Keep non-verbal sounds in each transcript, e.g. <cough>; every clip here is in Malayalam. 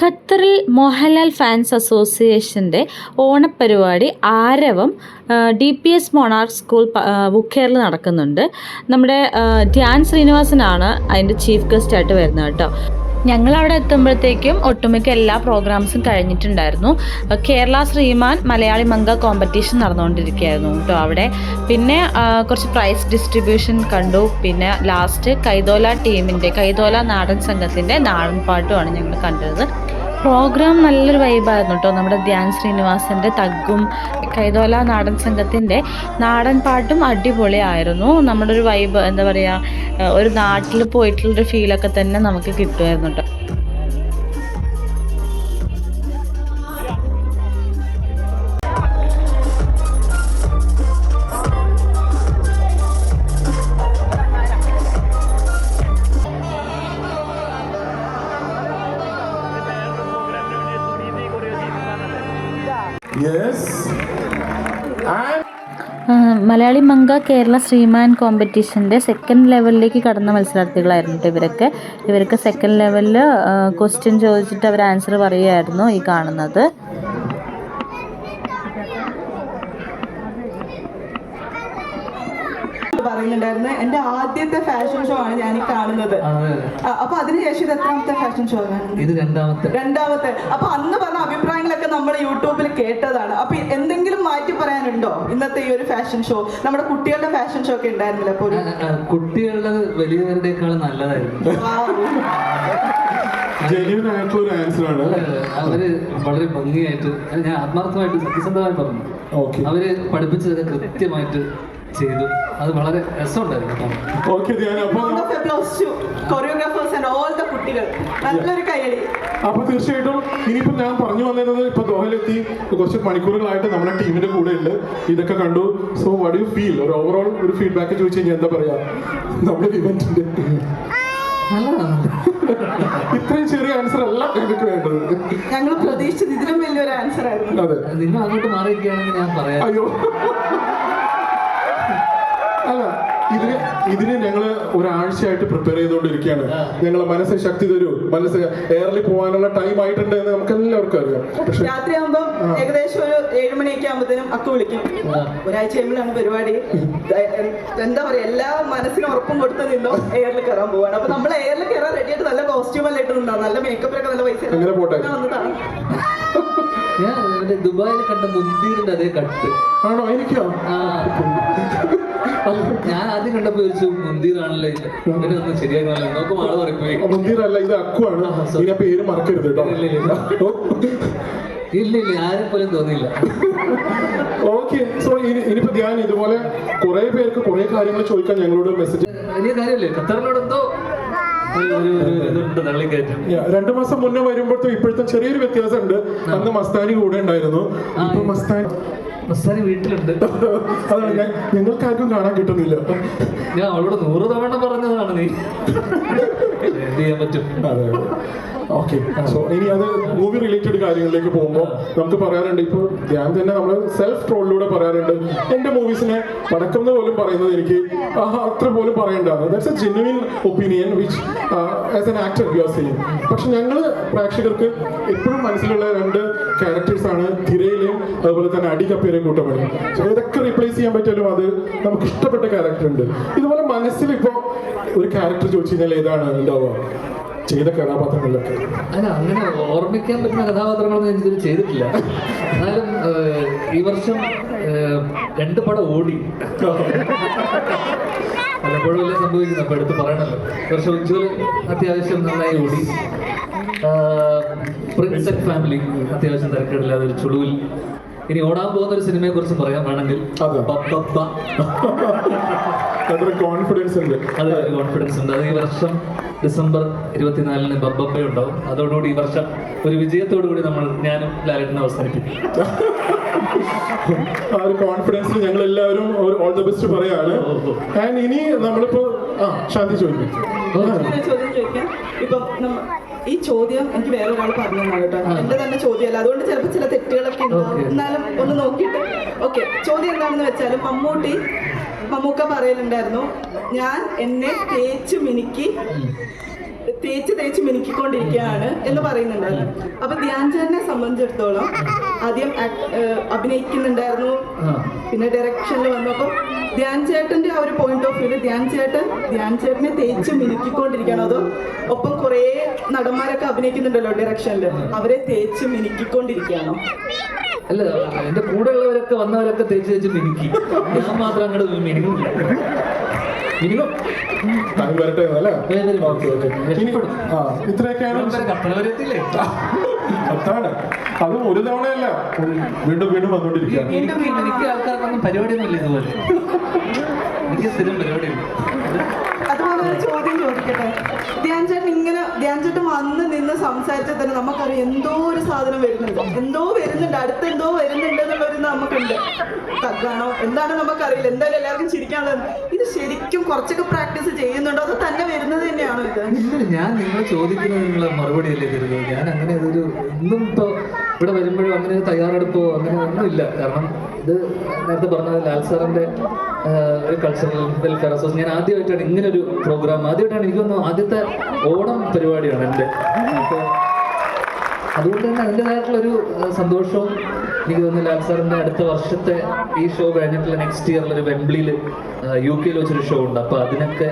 ഖത്തറിൽ മോഹൻലാൽ ഫാൻസ് അസോസിയേഷന്റെ ഓണപ്പരിപാടി ആരവം D P S Monarch school ബുക്കേറിൽ നടക്കുന്നുണ്ട്. നമ്മുടെ ധ്യാൻ ശ്രീനിവാസനാണ് അതിന്റെ ചീഫ് ഗസ്റ്റ് ആയിട്ട് വരുന്നത് കേട്ടോ. ഞങ്ങൾ അവിടെ എത്തുമ്പോഴത്തേക്കും ഒട്ടുമിക്ക എല്ലാ പ്രോഗ്രാംസും കഴിഞ്ഞിട്ടുണ്ടായിരുന്നു. കേരള ശ്രീമാൻ മലയാളി മംഗ കോമ്പറ്റീഷൻ നടന്നുകൊണ്ടിരിക്കുകയായിരുന്നു കേട്ടോ അവിടെ. പിന്നെ കുറച്ച് പ്രൈസ് ഡിസ്ട്രിബ്യൂഷൻ കണ്ടു. പിന്നെ ലാസ്റ്റ് കൈതോല ടീമിന്റെ കൈതോല നാടൻ സംഘത്തിന്റെ നാടൻ പാട്ടുമാണ് ഞങ്ങൾ കണ്ടത്. പ്രോഗ്രാം നല്ലൊരു വൈബായിരുന്നു കേട്ടോ. നമ്മുടെ ധ്യാൻ ശ്രീനിവാസന്റെ തഗ്ഗും കൈതോല നാടൻ സംഘത്തിന്റെ നാടൻ പാട്ടും അടിപൊളിയായിരുന്നു. നമ്മുടെ ഒരു വൈബ് എന്താ പറയുക ഒരു നാട്ടിൽ പോയിട്ടുള്ളൊരു ഫീലൊക്കെ തന്നെ നമുക്ക് കിട്ടുമായിരുന്നു കേട്ടോ. മലയാളി മംഗ കേരള ശ്രീമാൻ കോമ്പറ്റീഷന്റെ സെക്കൻഡ് ലെവലിലേക്ക് കടന്ന മത്സരാർത്ഥികളായിരുന്നു കേട്ടോ ഇവരൊക്കെ. ഇവർക്ക് സെക്കൻഡ് ലെവലിൽ ക്വസ്റ്റ്യൻ ചോദിച്ചിട്ട് അവർ ആൻസർ പറയുമായിരുന്നു ഈ കാണുന്നത്. പറയുന്നുണ്ടായിരുന്നു എന്റെ ആദ്യത്തെ ഫാഷൻ ഷോ ആണ് ഞാൻ ഈ കാണുന്നത്. അപ്പൊ അതിനുശേഷം ഇത് എത്രാമത്തെ ഫാഷൻ ഷോ ആണ്? ഇത് രണ്ടാമത്തെ. രണ്ടാമത്തെ. അപ്പൊ അന്ന് പറഞ്ഞ അഭിപ്രായങ്ങളൊക്കെ നമ്മൾ യൂട്യൂബിൽ കേട്ടതാണ്. അപ്പൊ എന്തെങ്കിലും മാറ്റി പറയാനുണ്ടോ ഇന്നത്തെ ഈ ഒരു ഫാഷൻ ഷോ നമ്മുടെ കുട്ടികളുടെ ഫാഷൻ ഷോ ഒക്കെ ഉണ്ടായിരുന്നില്ല അപ്പൊ ആ, കുട്ടികളുടെ വലിയവരുടെക്കാളും നല്ലതായിരുന്നു. <laughs> ജെന്യൂൻ ആയിട്ടുള്ള ഒരു ആൻസർ ആണ്. അവർ വളരെ ഭംഗിയായിട്ട് ഞാൻ ആത്മാർത്ഥമായിട്ട് സത്യസന്ധമായി പറഞ്ഞു. അവർ പഠിപ്പിച്ചതൊക്കെ കൃത്യമായിട്ട് ചെയ്തു. അത് വളരെ രസമുണ്ടായിരുന്നു. ഓക്കെ അപ്പൊ തീർച്ചയായിട്ടും ഇനിയിപ്പോ ഞാൻ പറഞ്ഞു വന്നിരുന്നത് ഇപ്പൊ ദോഹയിലെത്തി കുറച്ച് മണിക്കൂറുകളായിട്ട് നമ്മുടെ ടീമിന്റെ കൂടെ ഉണ്ട്. ഇതൊക്കെ കണ്ടു. സോ വട്ട് യു ഫീൽ ഒരു ഓവറോൾ ഒരു ഫീഡ്ബാക്ക് ചോദിച്ചു കഴിഞ്ഞാൽ എന്താ പറയാ? നമ്മുടെ ഇവന്റിന്റെ ഇത്രയും ചെറിയ ആൻസർ അല്ല എനിക്ക് വേണ്ടത്. ഞങ്ങൾ പ്രതീക്ഷിച്ചത് ഇതിലും വലിയൊരു ആൻസർ ആയിരുന്നു. അതെ നിങ്ങൾ അങ്ങോട്ട് മാറിയിരിക്കുകയാണെങ്കിൽ ഞാൻ പറയാം. അയ്യോ. ഇതിന് ഇതിന് ഞങ്ങൾ ഒരാഴ്ചയായിട്ട് പ്രിപ്പയർ ചെയ്തുകൊണ്ടിരിക്കുകയാണ്. ഞങ്ങളെ മനസ്സ് ശക്തി തരൂ. മനസ്സ് എയർലി പോകാനുള്ള ടൈം ആയിട്ടുണ്ട് എന്ന് നമുക്ക് എല്ലാവർക്കും അറിയാം. പക്ഷെ രാത്രിയാകുമ്പോ ഏകദേശം ഒരു ഏഴ് മണിയൊക്കെ ആകുമ്പോഴത്തേനും അക്കു വിളിക്കും. ഒരാഴ്ച കഴിയുമ്പോഴാണ് പരിപാടി. എന്താ പറയാ എല്ലാ മനസ്സിനും ഉറപ്പും കൊടുത്ത് നിന്നോ എയറിൽ കയറാൻ പോവാണ്. അപ്പൊ നമ്മൾ എയറിൽ കയറാൻ റെഡി ആയിട്ട് നല്ല കോസ്റ്റ്യൂം എല്ലാം ഇട്ട് നിന്നാ നല്ല മേക്കപ്പിലൊക്കെ നല്ല പൈസ പോട്ടെ? വന്നതാണ്. മറ്റേ ദുബായിൽ കണ്ട മുന്തിരിന്റെ അതേ കട്ട്. ആണോ? എനിക്കോ? ഞാൻ ആദ്യം കണ്ടപ്പോ ചോദിച്ചു മുന്തിരാണല്ലോ ഇവനെ ഒന്നും ശരിയാകുന്നല്ലോ നോക്കും ആൾ പറയിപ്പോയി മുന്തിരല്ല ഇത് അക്കുവാണ്. പേര് മറക്കരുത് കേട്ടോ. ഇല്ല, ഇല്ല, ഇല്ല. ഇല്ല ആരെ പോലും തോന്നിയില്ല. ഓക്കെ സോ ഇനി ഇനിയിപ്പോ ഞാൻ ഇതുപോലെ കുറെ പേർക്ക് കുറെ കാര്യങ്ങൾ ചോദിക്കാൻ ഞങ്ങളോട് മെസ്സേജ് വലിയ കാര്യമല്ലേ? ഖത്തറിനോട് എന്തോ ഒരു- ഒരു- ഒരു ഇതുണ്ട് തള്ളിക്കയറ്റം രണ്ടു മാസം മുന്നേ വരുമ്പോഴത്തെ ഇപ്പോഴത്തെ ചെറിയൊരു വ്യത്യാസമുണ്ട്. അന്ന് മസ്താനി കൂടെ ഉണ്ടായിരുന്നു. ഇപ്പൊ മസ്താനി മസ്താനി വീട്ടിലുണ്ട്. ഞങ്ങൾക്ക് ആർക്കും കാണാൻ കിട്ടുന്നില്ല. ഞാൻ അവളോട് നൂറ് തവണ പറഞ്ഞതാണ് നീ. എന്ത് ചെയ്യാൻ പറ്റും? ഓക്കെ സോ ഇനി അത് മൂവി റിലേറ്റഡ് കാര്യങ്ങളിലേക്ക് പോകുമ്പോൾ നമുക്ക് പറയാനുണ്ട് ഇപ്പോൾ ഞാൻ തന്നെ നമ്മൾ സെൽഫ് ട്രോളിലൂടെ പറയാറുണ്ട്. എന്റെ മൂവീസിനെ പടക്കം പോലും പറയുന്നത് എനിക്ക് അത്ര പോലും പറയേണ്ടതാണ്. That's a genuine opinion which as an actor you are പക്ഷെ ഞങ്ങൾ പ്രേക്ഷകർക്ക് എപ്പോഴും മനസ്സിലുള്ള രണ്ട് ക്യാരക്ടേഴ്സ് ആണ് തിരയിലെയും അതുപോലെ തന്നെ അടികപ്പേരെയും കൂട്ടമണി ഏതൊക്കെ റീപ്ലേസ് ചെയ്യാൻ പറ്റിയാലും അത് നമുക്ക് ഇഷ്ടപ്പെട്ട ക്യാരക്ടർ ഉണ്ട്. ഇതുപോലെ മനസ്സിൽ ഇപ്പോൾ ഒരു ക്യാരക്ടർ ചോദിച്ചു കഴിഞ്ഞാൽ ഏതാണ് ഉണ്ടാവുക? ചെയ്ത കഥാപാത്രങ്ങളിലൊക്കെ. അല്ല അങ്ങനെ ഓർമ്മിക്കാൻ പറ്റുന്ന കഥാപാത്രങ്ങളൊന്നും ഞാൻ ഇതുവരെ ചെയ്തിട്ടില്ല. എന്നാലും ഈ വർഷം രണ്ട് പടം ഓടി. പലപ്പോഴും എല്ലാം സംഭവിക്കുന്നു. അപ്പൊ എടുത്ത് പറയണല്ലോ. വർഷം ഉജ്ജ്വൽ അത്യാവശ്യം നന്നായി ഓടി. പ്രിൻസ് ഫാമിലി അത്യാവശ്യം തിരക്കിടില്ലാതെ ഒരു ചുളുവിൽ ഇനി ഓടാൻ പോകുന്ന ഒരു സിനിമയെ കുറിച്ച് പറയാൻ വേണമെങ്കിൽ കോൺഫിഡൻസ് ഉണ്ട്. അതേ കോൺഫിഡൻസ് ഉണ്ട്. അത് ഈ വർഷം ഡിസംബർ ഇരുപത്തിനാലിന് ബബ്ബബ്ബ ഉണ്ടാവും. അതോടുകൂടി ഈ വർഷം ഒരു വിജയത്തോടു കൂടി നമ്മൾ ഞാനും ലാലേട്ടനെ അവസാനിപ്പിക്കും. ആ ഒരു കോൺഫിഡൻസിൽ ഞങ്ങൾ എല്ലാവരും ഓൾ ദ ബെസ്റ്റ് പറയാണ്. ആൻഡ് ഇനി നമ്മളിപ്പോ ആ ശാന്തി ചോദിക്കും. ചോദ്യം ചോദിക്കാം. ഇപ്പം നമ്മ- ഈ ചോദ്യം എനിക്ക് വേറെ ഒരാൾ പറഞ്ഞു തന്നാണ് കേട്ടോ എന്റെ തന്നെ ചോദ്യമല്ല. അതുകൊണ്ട് ചിലപ്പോൾ ചില തെറ്റുകളൊക്കെ ഉണ്ടാവും. എന്നാലും ഒന്ന് നോക്കിയിട്ട്. ഓക്കെ. ചോദ്യം എന്താണെന്ന് വെച്ചാൽ മമ്മൂട്ടി മമ്മൂക്ക പറയലുണ്ടായിരുന്നു ഞാൻ എന്നെ തേച്ച് മിനുക്കി തേച്ച് തേച്ച് മിനുക്കിക്കൊണ്ടിരിക്കുകയാണ് എന്ന് പറയുന്നുണ്ടായിരുന്നു. അപ്പൊ ധ്യാൻചാറിനെ സംബന്ധിച്ചിടത്തോളം ആദ്യം അഭിനയിക്കുന്നുണ്ടായിരുന്നു. പിന്നെ ഡയറക്ഷനിൽ വന്നപ്പോൾ ധ്യാൻ ചേട്ടന്റെ ആ ഒരു പോയിന്റ് ഓഫ് വ്യൂ ധ്യാൻ ചേട്ടൻ ധ്യാൻ ചേട്ടനെ തേച്ച് മിനുക്കിക്കൊണ്ടിരിക്കുകയാണ്. അതോ ഒപ്പം കുറേ നടന്മാരൊക്കെ അഭിനയിക്കുന്നുണ്ടല്ലോ ഡയറക്ഷനിൽ അവരെ തേച്ച് മിനുക്കിക്കൊണ്ടിരിക്കുകയാണോ. അല്ല എന്റെ കൂടെ ഉള്ളവരൊക്കെ വന്നവരൊക്കെ തേച്ച് തേച്ച് മിനുക്കി. ഞാൻ മാത്രം അങ്ങോട്ട് മിനുങ്ങില്ല മിനിമം വരട്ടെ ആ ഇത്രയൊക്കെയാണ്. അതാണ്. അതും ഒരു തവണയല്ല. വീണ്ടും വീണ്ടും വന്നുകൊണ്ടിരിക്കുകയാണ്. എനിക്ക് ആൾക്കാർക്കൊന്നും പരിപാടിയൊന്നുമില്ല ഇതുപോലെ. എനിക്ക് സ്ഥിരം പരിപാടിയുണ്ട് അതുപോലെ ഒരു ചോദ്യം ചോദിക്കട്ടെ? ധ്യാൻ ഇങ്ങനെ വന്ന് നിന്ന് സംസാരിച്ചാൽ തന്നെ നമുക്കറിയാം എന്തോ ഒരു സാധനം വരുന്നുണ്ട്. എന്തോ വരുന്നുണ്ട്. അടുത്ത് എന്തോ വരുന്നുണ്ട് എന്നുള്ളൊരു നമുക്കുണ്ട്. തഗ്ഗാണോ എന്താണോ നമുക്കറിയില്ല. എന്തായാലും എല്ലാവർക്കും ചിരിക്കാനുള്ളത്. ഇത് ശരിക്കും കുറച്ചൊക്കെ പ്രാക്ടീസ് ചെയ്യുന്നുണ്ടോ? അത് തന്നെ വരുന്നത് തന്നെയാണോ ഇത്? ഞാൻ നിങ്ങൾ ചോദിക്കുന്നതിനുള്ള മറുപടി അല്ലേ തരുന്നത് ഞാൻ അങ്ങനെ അതൊരു ഒന്നും ഇപ്പോൾ ഇവിടെ വരുമ്പോഴും അങ്ങനെ തയ്യാറെടുപ്പോ അങ്ങനെ ഒന്നുമില്ല. കാരണം ഇത് നേരത്തെ പറഞ്ഞത് ലാൽ സാറിന്റെ ഒരു കൾച്ചറൽ വെൽഫെയർ അസോസിയേഷൻ ഞാൻ ആദ്യമായിട്ടാണ് ഇങ്ങനെ ഒരു പ്രോഗ്രാം ആദ്യമായിട്ടാണ് എനിക്കൊന്നും ആദ്യത്തെ ഓണം പരിപാടിയാണ് എന്റെ. അപ്പോൾ അതുകൊണ്ട് തന്നെ അതിന്റെതായിട്ടുള്ളൊരു സന്തോഷവും എനിക്ക് തോന്നുന്നു ലാൽ സാറിന്റെ അടുത്ത വർഷത്തെ ഈ ഷോ കഴിഞ്ഞിട്ടുള്ള നെക്സ്റ്റ് ഇയറിലൊരു വെംബ്ലിയിൽ യു കെയിൽ വെച്ചൊരു ഷോ ഉണ്ട്. അപ്പോൾ അതിനൊക്കെ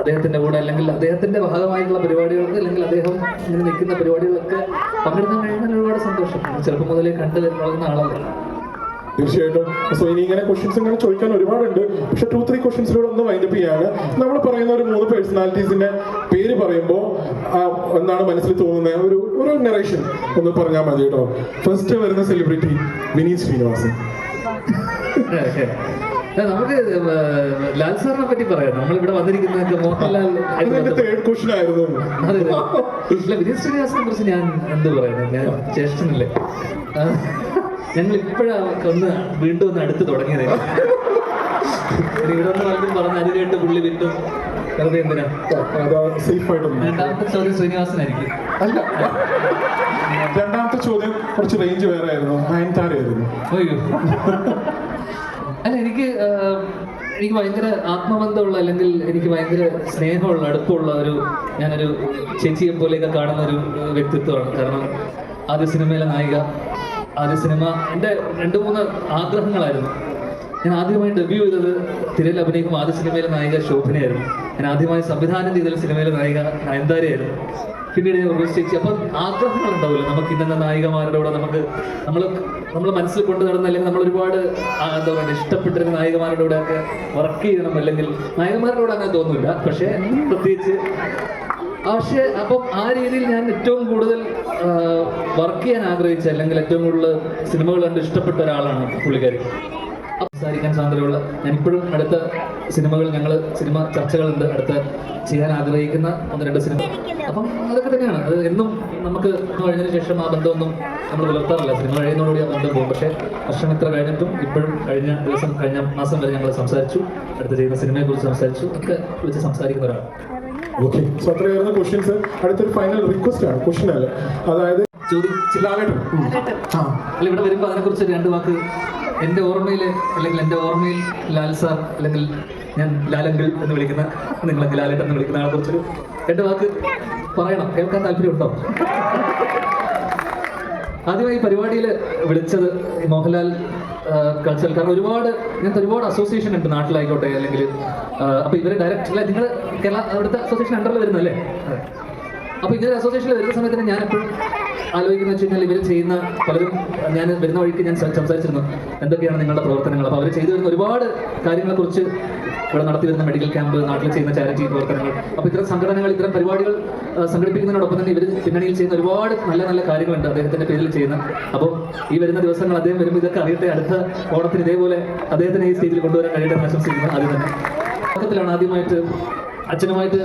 അദ്ദേഹത്തിന്റെ കൂടെ അല്ലെങ്കിൽ അദ്ദേഹത്തിന്റെ ഭാഗമായിട്ടുള്ള പരിപാടികൾക്ക് അല്ലെങ്കിൽ അദ്ദേഹം ഇങ്ങനെ നിൽക്കുന്ന പരിപാടികളൊക്കെ പങ്കെടുക്കാൻ കഴിയുന്നതിൽ ഒരുപാട് സന്തോഷം. ചെറുപ്പം മുതലേ കണ്ടു വളർന്ന ആളല്ലേ? തീർച്ചയായിട്ടും. സോ ഇനി ഇങ്ങനെ ക്വസ്റ്റ്യൻസ് ഇങ്ങനെ ചോദിക്കാൻ ഒരുപാടുണ്ട്. പക്ഷെ ടു ത്രീ ക്വസ്റ്റ്യൻസിലൂടെ ഒന്ന് വൈൻഡപ്പ് ചെയ്യാണ്. നമ്മൾ പറയുന്ന ഒരു മൂന്ന് പേഴ്സണാലിറ്റീസിന്റെ പേര് പറയുമ്പോൾ എന്താണ് മനസ്സിൽ തോന്നുന്നത്? ഒരു ഒരു നറേഷൻ ഒന്ന് പറഞ്ഞാൽ മതി കേട്ടോ. ഫസ്റ്റ് വരുന്ന സെലിബ്രിറ്റി വിനീത് ശ്രീനിവാസൻ. നമുക്ക് ലാൽ സാറിനെ പറ്റി പറയാം. നമ്മളിവിടെ വന്നിരിക്കുന്നതൊക്കെ മോഹൻലാൽ അത് വിനീത് ശ്രീനിവാസനെ കുറിച്ച് ഞാൻ എന്ത് പറയുന്നത് ഞാൻ ജ്യേഷ്ഠനല്ലേ. ഞങ്ങൾ ഇപ്പോഴൊന്ന് ഒന്ന് വീണ്ടും ഒന്ന് അടുത്ത് തുടങ്ങിയത്. ഇവിടെ ഒന്ന് പലരും പറഞ്ഞ് അത് കേട്ട് പുള്ളി വീണ്ടും വെറുതെ എന്തിനാ? രണ്ടാമത്തെ ചോദ്യം ശ്രീനിവാസനായിരിക്കും. അല്ല. രണ്ടാമത്തെ ചോദ്യം കുറച്ച് റേഞ്ച് വേറെ ആയിരുന്നു നയൻതാരയായിരുന്നു അയ്യോ. അല്ല എനിക്ക് എനിക്ക് ഭയങ്കര ആത്മബന്ധമുള്ള അല്ലെങ്കിൽ എനിക്ക് ഭയങ്കര സ്നേഹമുള്ള അടുപ്പമുള്ള ഒരു ഞാനൊരു ചേച്ചിയെ പോലെയൊക്കെ കാണുന്ന ഒരു വ്യക്തിത്വമാണ്. കാരണം ആദ്യ സിനിമയിലെ നായിക ആദ്യ സിനിമ എന്റെ രണ്ട് മൂന്ന് ആഗ്രഹങ്ങളായിരുന്നു. ഞാൻ ആദ്യമായി ഡെബ്യൂ ചെയ്തത് തിരയിൽ അഭിനയിക്കുമ്പോൾ ആദ്യ സിനിമയിലെ നായിക ശോഭനയായിരുന്നു. ഞാൻ ആദ്യമായി സംവിധാനം ചെയ്ത സിനിമയിലെ നായിക നയൻതാരയായിരുന്നു. പിന്നീട് ഞാൻ ഉപേക്ഷിച്ച് അപ്പം ആഗ്രഹങ്ങൾ ഉണ്ടാവില്ല. നമുക്ക് ഇന്നത്തെ നായികമാരുടെ കൂടെ നമുക്ക് നമ്മൾ നമ്മൾ മനസ്സിൽ കൊണ്ടു നടന്ന അല്ലെങ്കിൽ നമ്മൾ ഒരുപാട് എന്താ പറയുക ഇഷ്ടപ്പെട്ടിരുന്ന നായികമാരുടെ കൂടെ ഒക്കെ വർക്ക് ചെയ്യണം അല്ലെങ്കിൽ നായികമാരുടെ കൂടെ അങ്ങനെ തോന്നില്ല പക്ഷേ പ്രത്യേകിച്ച് പക്ഷേ അപ്പം ആ രീതിയിൽ ഞാൻ ഏറ്റവും കൂടുതൽ വർക്ക് ചെയ്യാൻ ആഗ്രഹിച്ച അല്ലെങ്കിൽ ഏറ്റവും കൂടുതൽ സിനിമകൾ കണ്ട് ഇഷ്ടപ്പെട്ട ഒരാളാണ് പുള്ളിക്കാരി. സംസാരിക്കാൻ സാധ്യതയുള്ള ഞാൻ ഇപ്പോഴും അടുത്ത സിനിമകൾ ഞങ്ങൾ സിനിമ ചർച്ചകളുണ്ട്. അടുത്ത ചെയ്യാൻ ആഗ്രഹിക്കുന്ന ഒന്ന് രണ്ട് സിനിമ. അപ്പം അതൊക്കെ തന്നെയാണ്. അത് എന്നും നമുക്ക് കഴിഞ്ഞതിന് ശേഷം ആ ബന്ധമൊന്നും നമ്മൾ പുലർത്താറില്ല. സിനിമ കഴിയുന്നതോടുകൂടി ആ ബന്ധം പോകും. പക്ഷേ വർഷം ഇത്ര കഴിഞ്ഞിട്ടും ഇപ്പോഴും കഴിഞ്ഞ ദിവസം കഴിഞ്ഞ മാസം വരെ ഞങ്ങൾ സംസാരിച്ചു. അടുത്ത് ചെയ്യുന്ന സിനിമയെക്കുറിച്ച് സംസാരിച്ചു. ഒക്കെ വിളിച്ച് സംസാരിക്കുന്ന ഒരാൾ ഓക്കെ സോ അത്രയായിരുന്നു ക്വസ്റ്റ്യൻസ് അടുത്തൊരു ഫൈനൽ റിക്വസ്റ്റ് ആണ്. ക്വസ്റ്റ്യൻ അല്ല? അതായത് അല്ല ഇവിടെ വരുമ്പോൾ അതിനെക്കുറിച്ച് രണ്ട് വാക്ക്. എന്റെ ഓർമ്മയിൽ അല്ലെങ്കിൽ എന്റെ ഓർമ്മയിൽ ലാൽ സാർ അല്ലെങ്കിൽ ഞാൻ ലാലങ്കിൾ എന്ന് വിളിക്കുന്ന നിങ്ങളൊക്കെ ലാലേട്ടൻ എന്ന് വിളിക്കുന്ന ആളെ കുറിച്ച് രണ്ട് വാക്ക് പറയണം. കേൾക്കാൻ താല്പര്യമുണ്ടോ? ആദ്യമായി പരിപാടിയിൽ വിളിച്ചത് മോഹൻലാൽ കൾച്ചറൽ കാരണം ഒരുപാട് ഇങ്ങനത്തെ ഒരുപാട് അസോസിയേഷൻ ഉണ്ട് നാട്ടിലായിക്കോട്ടെ അല്ലെങ്കിൽ അപ്പൊ ഇവർ ഡയറക്റ്റ് അല്ല നിങ്ങൾ കേരള അവിടുത്തെ അസോസിയേഷൻ അണ്ടറിൽ വരുന്നല്ലേ അപ്പൊ ഇങ്ങനെ അസോസിയേഷനിൽ വരുന്ന സമയത്ത് ഞാൻ എപ്പോഴും ആലോചിക്കുന്നത് വെച്ച് കഴിഞ്ഞാൽ ഇവർ ചെയ്യുന്ന പലരും ഞാൻ വരുന്ന വഴിക്ക് ഞാൻ സംസാരിച്ചിരുന്നു. എന്തൊക്കെയാണ് നിങ്ങളുടെ പ്രവർത്തനങ്ങൾ? അപ്പോൾ അവർ ചെയ്തു വരുന്ന ഒരുപാട് കാര്യങ്ങളെക്കുറിച്ച് ഇവിടെ നടത്തി വരുന്ന മെഡിക്കൽ ക്യാമ്പ് നാട്ടിൽ ചെയ്യുന്ന ചാരിറ്റി പ്രവർത്തനങ്ങൾ. അപ്പോൾ ഇത്തരം സംഘടനകൾ ഇത്തരം പരിപാടികൾ സംഘടിപ്പിക്കുന്നതിനോടൊപ്പം തന്നെ ഇവർ പിന്നണിയിൽ ചെയ്യുന്ന ഒരുപാട് നല്ല നല്ല കാര്യങ്ങളുണ്ട് അദ്ദേഹത്തിന്റെ പേരിൽ ചെയ്യുന്ന. അപ്പോൾ ഈ വരുന്ന ദിവസങ്ങൾ അദ്ദേഹം വരുമ്പോൾ ഇതൊക്കെ അറിയട്ടെ. അടുത്ത ഓണത്തിന് ഇതേപോലെ അദ്ദേഹത്തിന് ഈ സ്റ്റേജിൽ കൊണ്ടുവരാൻ കഴിയട്ടെ എന്ന് ആശംസിക്കുന്നു ആദ്യം തന്നെ. ആദ്യമായിട്ട് അച്ഛനുമായിട്ട്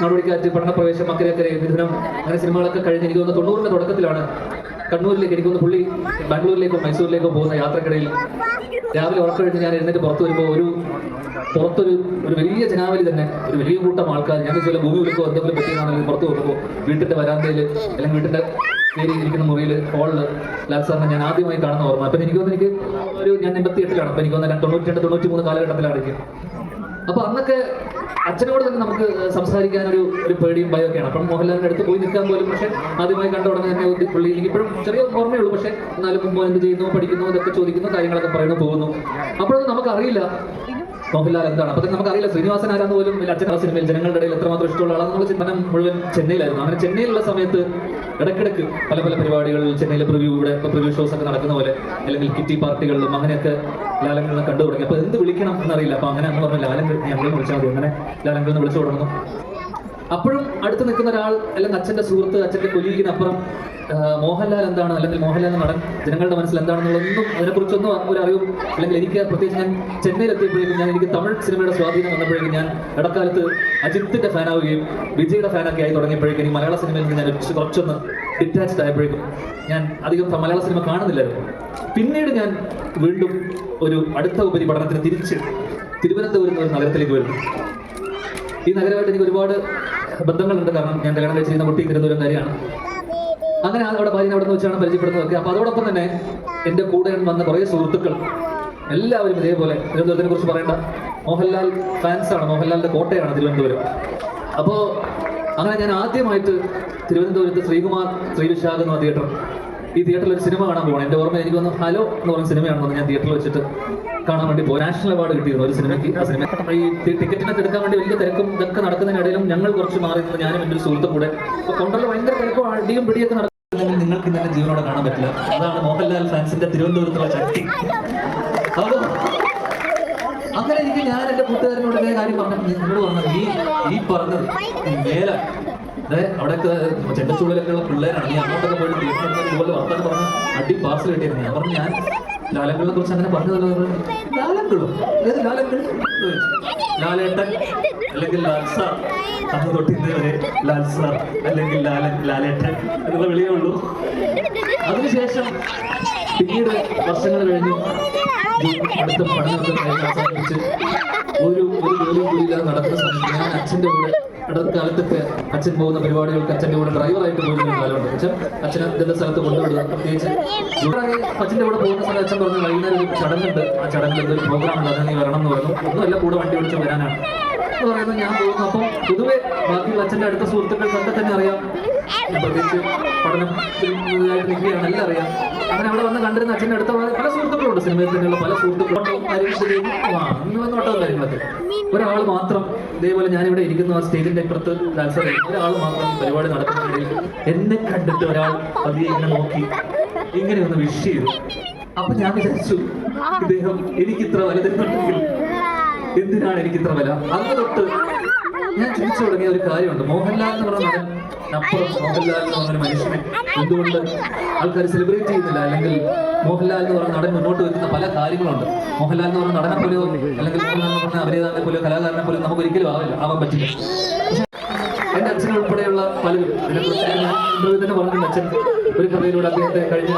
നടപടിക്കാറ്റ് പഠനപ്രവേശം അക്കരക്കരെ മിഥുനം അങ്ങനെ സിനിമകളൊക്കെ കഴിഞ്ഞ് എനിക്ക് തോന്നുന്നു തൊണ്ണൂറിന്റെ തുടക്കത്തിലാണ് കണ്ണൂരിലേക്ക് എനിക്ക് തോന്നുന്നു പുള്ളി ബാംഗ്ലൂരിലേക്കോ മൈസൂരിലേക്കോ പോകുന്ന യാത്രക്കിടയിൽ രാവിലെ ഉറക്കഴിഞ്ഞ് ഞാൻ എഴുന്നേറ്റ് പുറത്ത് വരുമ്പോൾ ഒരു പുറത്തൊരു ഒരു വലിയ ജനാവലി തന്നെ ഒരു വലിയ കൂട്ടം ആൾക്കാർ ഞാൻ ചില ഭൂമി വിളിക്കോ എന്തെങ്കിലും പറ്റിയതാണെങ്കിൽ പുറത്ത് നോക്കുമ്പോൾ വീട്ടിന്റെ വരാന്തയിൽ അല്ലെങ്കിൽ വീട്ടിന്റെ ഇരിക്കുന്ന മുറിയിൽ ഹോളിൽ ലാൽ സാറിനെ ഞാൻ ആദ്യമായി കാണുന്ന ഓർമ്മ. അപ്പം എനിക്ക് തോന്നുന്നു എനിക്ക് ഒരു ഞാൻ എൺപത്തി എട്ടിലാണ് അപ്പം എനിക്ക് തോന്നുന്നു തൊണ്ണൂറ്റി രണ്ട് തൊണ്ണൂറ്റി മൂന്ന് കാലഘട്ടത്തിലാണ് എനിക്ക്. അപ്പൊ അന്നൊക്കെ അച്ഛനോട് തന്നെ നമുക്ക് സംസാരിക്കാൻ ഒരു ഒരു പേടിയും ഭയമൊക്കെയാണ്. അപ്പം മോഹൻലാലിന്റെ അടുത്ത് പോയി നിൽക്കാൻ പോലും പക്ഷെ ആദ്യമായി കണ്ട ഉടനെ തന്നെ പുള്ളി ഇപ്പോഴും ചെറിയ ഓർമ്മയുള്ളൂ പക്ഷെ എന്നാലും മുമ്പ് എന്ത് ചെയ്യുന്നു പഠിക്കുന്നു ഇതൊക്കെ ചോദിക്കുന്നു കാര്യങ്ങളൊക്കെ പറയുന്നു പോകുന്നു. അപ്പോഴൊന്നും നമുക്കറിയില്ല. മോഹൻലാൽ എന്താണ്? അപ്പൊ നമുക്ക് നമുക്കറിയില്ല ശ്രീനിവാസൻ ആരാന്ന് പോലും അച്ഛൻ ആ സിനിമയിൽ ജനങ്ങളുടെ ഇടയിൽ എത്രമാത്രം ഇഷ്ടമുള്ള ആളാണ് നമ്മൾ ചിന്തനം മുഴുവൻ ചെന്നൈയിലായിരുന്നു. അങ്ങനെ ചെന്നൈയിലുള്ള സമയത്ത് ഇടയ്ക്കിടയ്ക്ക് പല പല പരിപാടികളിൽ ചെന്നൈയിലെ പ്രിവ്യൂ ഇവിടെ പ്രിവ്യൂ ഷോസ് ഒക്കെ നടക്കുന്ന പോലെ അല്ലെങ്കിൽ കിറ്റി പാർട്ടികളിലും അങ്ങനെയൊക്കെ ലാലങ്ങളിനെ കണ്ടു തുടങ്ങി. അപ്പൊ എന്ത് വിളിക്കണം എന്നറിയില്ല. അപ്പൊ അങ്ങനെ പറഞ്ഞു ലാലങ്ങൾ ഞങ്ങളെ വിളിച്ചാൽ മതി. അങ്ങനെ ലാലങ്ങളിൽ വിളിച്ചു തുടങ്ങുന്നു. അപ്പോഴും അടുത്ത് നിൽക്കുന്ന ഒരാൾ അല്ലെങ്കിൽ അച്ഛന്റെ സുഹൃത്ത് അച്ഛന്റെ കൊലീഗിനപ്പുറം മോഹൻലാൽ എന്താണ്? അല്ലെങ്കിൽ മോഹൻലാൽ നടൻ ജനങ്ങളുടെ മനസ്സിൽ എന്താണെന്നുള്ളതൊന്നും അതിനെക്കുറിച്ചൊന്നും ഒരു അറിവും അല്ലെങ്കിൽ എനിക്ക് പ്രത്യേകിച്ച് ഞാൻ ചെന്നൈയിൽ എത്തിയപ്പോഴേക്കും ഞാൻ എനിക്ക് തമിഴ് സിനിമയുടെ സ്വാധീനം വന്നപ്പോഴേക്കും ഞാൻ ഇടക്കാലത്ത് അജിത്തിന്റെ ഫാനാവുകയും വിജയുടെ ഫാനൊക്കെ ആയി തുടങ്ങിയപ്പോഴേക്കും മലയാള സിനിമയിൽ നിന്ന് ഞാൻ കുറച്ചൊന്ന് ഡിറ്റാച്ച്ഡ് ആയപ്പോഴേക്കും ഞാൻ അധികം മലയാള സിനിമ കാണുന്നില്ലായിരുന്നു. പിന്നീട് ഞാൻ വീണ്ടും ഒരു അടുത്ത ഉപരി പഠനത്തിന് തിരിച്ച് തിരുവനന്തപുരം ഒരു നഗരത്തിലേക്ക് വരുന്നു. ഈ നഗരമായിട്ട് എനിക്ക് ഒരുപാട് ബന്ധങ്ങളുണ്ട്. കാരണം ഞാൻ കല്യാണം കഴിച്ചിരുന്ന കുട്ടി തിരുവനന്തപുരംകാരിയാണ്. അങ്ങനെ അവിടെ ഭാര്യനെ അവിടെ നിന്ന് വെച്ചാണ് പരിചയപ്പെടുന്നതൊക്കെ. അപ്പൊ അതോടൊപ്പം തന്നെ എന്റെ കൂടെ വന്ന കുറേ സുഹൃത്തുക്കൾ എല്ലാവരും ഇതേപോലെ തിരുവനന്തപുരത്തിനെ കുറിച്ച് പറയേണ്ട. മോഹൻലാൽ ഫാൻസ് ആണ്. മോഹൻലാലിന്റെ കോട്ടയാണ് തിരുവനന്തപുരം. അപ്പോ അങ്ങനെ ഞാൻ ആദ്യമായിട്ട് തിരുവനന്തപുരത്ത് ശ്രീകുമാർ ശ്രീവിശാഖ് എന്ന തിയേറ്റർ ഈ തിയേറ്ററിൽ ഒരു സിനിമ കാണാൻ പോകണം എന്റെ ഓർമ്മ എനിക്ക് വന്നു ഹലോ എന്ന് പറഞ്ഞ സിനിമയാണെന്ന് ഞാൻ തിയേറ്ററിൽ വെച്ചിട്ട് കാണാൻ വേണ്ടി പോയി നാഷണൽ അവാർഡ് കിട്ടിയിരുന്നു ഒരു സിനിമയ്ക്ക്. ആ സിനിമ. ഈ ടിക്കറ്റിനൊക്കെ എടുക്കാൻ വേണ്ടി വലിയ തിരക്കും ഇതൊക്കെ നടക്കുന്നതിനിടയിലും ഞങ്ങൾ കുറച്ച് മാറി ഞാനും എന്റെ ഒരു സുഹൃത്തു കൂടെ. കൊണ്ടുള്ള ഭയങ്കര തിരക്കും അടിയും പിടിയൊക്കെ നടക്കുന്നെങ്കിൽ നിങ്ങൾക്ക് ഇന്നലെ ജീവനോടെ കാണാൻ പറ്റില്ല. അതാണ് മോഹൻലാൽ ഫാൻസിന്റെ തിരുവനന്തപുരത്തുള്ള ശക്തി അങ്ങനെ എനിക്ക് ഞാൻ എന്റെ കൂട്ടുകാരനോട് കാര്യം പറഞ്ഞു പറഞ്ഞത് ഈ പറഞ്ഞത് മേല അവിടെയൊക്കെ ചെണ്ടച്ചൂടിലൊക്കെ ഉള്ള പിള്ളേരാണ്. നീ അങ്ങോട്ടൊക്കെ പോയിട്ട് തിയേറ്ററിൽ ഇതുപോലെ വർത്താനം പറഞ്ഞ് അടി പാർസൽ കിട്ടിയിരുന്നു. ഞാൻ പറഞ്ഞു ഞാൻ ലാലങ്കളെ കുറിച്ച് അങ്ങനെ പറഞ്ഞതല്ലോ ലാലങ്കളും? ഏത് ലാലേട്ടൻ അല്ലെങ്കിൽ ലാൽ അന്ന് ലാൽ സാർ അല്ലെങ്കിൽ ലാലൻ ലാലേട്ടൻ എന്നുള്ള വിളിയേ ഉള്ളൂ. അതിനുശേഷം പിന്നീട് വർഷങ്ങൾ കഴിഞ്ഞു. അടുത്ത കഴിഞ്ഞ് അവസാനിപ്പിച്ച് ഒരു ഒരു ജോലി കൂടി ഇല്ലാതെ നടക്കുന്ന സമയത്ത് ഞാൻ അച്ഛന്റെ കൂടെ ഇടക്കാലത്തൊക്കെ അച്ഛൻ പോകുന്ന പരിപാടികൾക്ക് അച്ഛന്റെ കൂടെ ഡ്രൈവറായിട്ട് പോകുന്ന കാലമുണ്ട്. അച്ഛൻ അച്ഛനെ ഇതിന്റെ സ്ഥലത്ത് കൊണ്ടുവിടുക. പ്രത്യേകിച്ച് അച്ഛന്റെ കൂടെ പോകുന്ന സമയത്ത് അച്ഛൻ പറഞ്ഞു വൈകുന്നേരം ഒരു ചടങ്ങുണ്ട്. ആ ചടങ്ങിൽ എന്തൊരു പ്രോഗ്രാം ഉണ്ട്? അതിന് നീ വരണം എന്ന് പറഞ്ഞു ഒന്നുമല്ല കൂടെ വണ്ടി ഓടിച്ച് വരാനാണ്. എന്ന് പറയുന്നത് ഞാൻ പോകുന്നു. അപ്പം പൊതുവെ ബാക്കിയുള്ള അച്ഛന്റെ അടുത്ത സുഹൃത്തുക്കൾക്കൊക്കെ തന്നെ അറിയാം. പ്രത്യേകിച്ച് പഠനം ഇതായിട്ട് നിൽക്കുകയാണ് എല്ലാം അറിയാം. അങ്ങനെ അവിടെ വന്ന് കണ്ടിരുന്ന അച്ഛന്റെ അടുത്ത പല- സുഹൃത്തുക്കളുണ്ട് സിനിമയിൽ തന്നെയുള്ള പല സുഹൃത്തുക്കളും. കാര്യങ്ങളൊക്കെ. ഒരാൾ മാത്രം ഇതേപോലെ ഞാനിവിടെ ഇരിക്കുന്ന ആ സ്റ്റേജിന്റെ ഇപ്പുറത്ത് ഡാൻസർ ഒരാൾ മാത്രം പരിപാടി നടക്കുന്നതിനിടയിൽ എന്നെ കണ്ടിട്ട് ഒരാൾ പതിയെ ഇങ്ങനെ നോക്കി. ഇങ്ങനെ ഒന്ന് വിഷ് ചെയ്തു. അപ്പൊ ഞാൻ വിചാരിച്ചു ഇദ്ദേഹം എനിക്കിത്ര വലുതെന്നുണ്ടെങ്കിൽ വില എന്തിനാണ് എനിക്കിത്ര വില അന്ന് തൊട്ട് ഞാൻ ചിന്തിച്ചു തുടങ്ങിയ ഒരു കാര്യമുണ്ട്. മോഹൻലാൽ എന്ന് പറഞ്ഞ അപ്പുറം മോഹൻലാൽ എന്ന് പറഞ്ഞ മനുഷ്യനെ. എന്തുകൊണ്ട് ആൾക്കാർ സെലിബ്രേറ്റ് ചെയ്യുന്നില്ല. അല്ലെങ്കിൽ മോഹൻലാൽ എന്ന് പറഞ്ഞ നടൻ മുന്നോട്ട് വെക്കുന്ന പല കാര്യങ്ങളുണ്ട്. മോഹൻലാൽ എന്ന് പറഞ്ഞ നടനെ പോലെയോ അല്ലെങ്കിൽ മോഹൻലാൽ എന്ന് പറഞ്ഞ അഭിനേതാവിനെ പോലെയോ കലാകാരനെ പോലെയോ നമുക്ക് ഒരിക്കലും ആവില്ല. ആവാൻ പറ്റില്ല. പക്ഷേ എന്റെ അച്ഛൻ ഉൾപ്പെടെയുള്ള പലരും ഇതിനെക്കുറിച്ച് തന്നെ പറഞ്ഞിട്ടുണ്ട്. അച്ഛൻ ഒരു കഥയിലൂടെ അദ്ദേഹത്തെ കഴിഞ്ഞ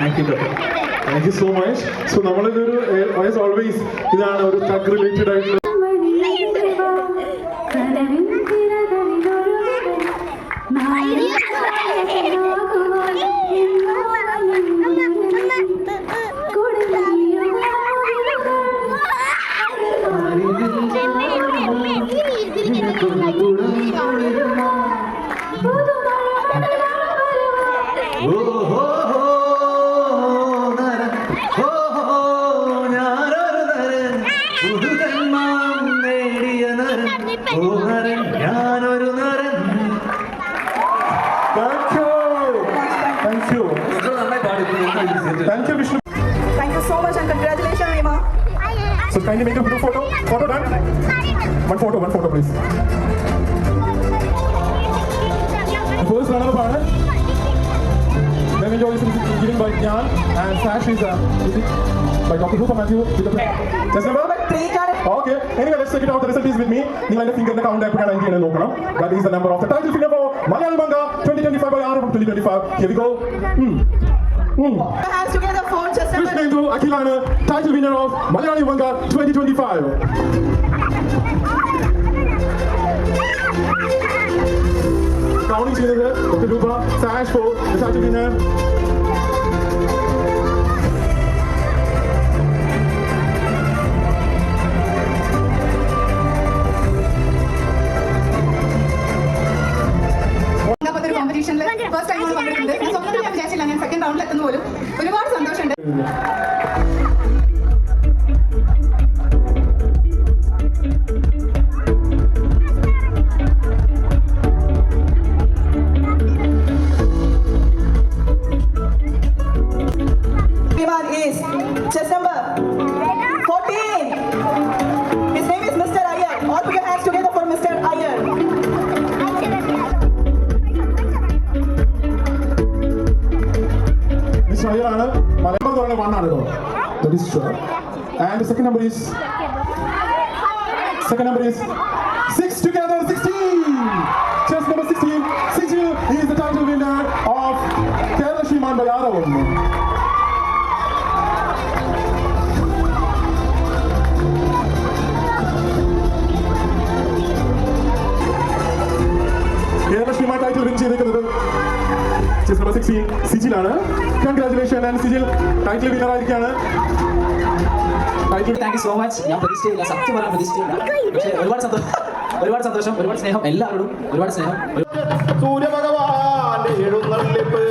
thank you so much so നമ്മളിതൊരു as always ഇതാണ് ഒരു തഗ് റിലേറ്റഡ് ആയിട്ടുള്ള ഞാനൊരു പാടി thank you Vishnu Thank you so much and congratulations, Rima. So kindly make a group photo. Photo done. One photo, one photo, please. The first runner-up ആണ് Then enjoy is given by Jan and Sash is uh, is it by Dr. Rupa Matthew with the Just number? Three card. Okay. Anyway, let's check it out. The result is with me. നിങ്ങൾ എന്റെ ഫിംഗറിന്റെ കൗണ്ട് എപ്പോഴാണ് എനിക്ക് ചെയ്യണമെന്ന് നോക്കണം that is the number of the title winner for Malayali മംഗ 2025 by R 2025 here we go Hmm. Hands together for Chesam. Akilana, title winner of Malayali Vanga 2025. Crowning series, Dr. Duba, Sash for the title winner. ഒരു കോമ്പറ്റീഷനിൽ ഫസ്റ്റ് ടൈം പങ്കെടുക്കുന്നത് സ്വന്തം ഞാൻ വിചാരിച്ചില്ല ഞാൻ സെക്കൻഡ് റൗണ്ടിൽ എത്തുന്ന പോലും ഒരുപാട് സന്തോഷമുണ്ട്. number is second number is six together 16 chess number 16 Siju he is the title winner of Kerala Sreeman ബയാറവും Kerala Shriman title win ചെയ്തിരിക്കുന്നത് chest number sixteen സിജിലാണ് congratulation and Sijil title winner ആയിരിക്കാണ് മൈബിൾ thank you so much ഞാൻ പ്രതീക്ഷയില്ല സത്യം പറഞ്ഞാൽ പ്രതീക്ഷയില്ല പക്ഷേ ഒരുപാട് സന്തോഷം ഒരുപാട് സന്തോഷം ഒരുപാട് സ്നേഹം. എല്ലാവരോടും ഒരുപാട് സ്നേഹം. സൂര്യഭഗവാന്റെ എഴുന്നള്ളിപ്പ്.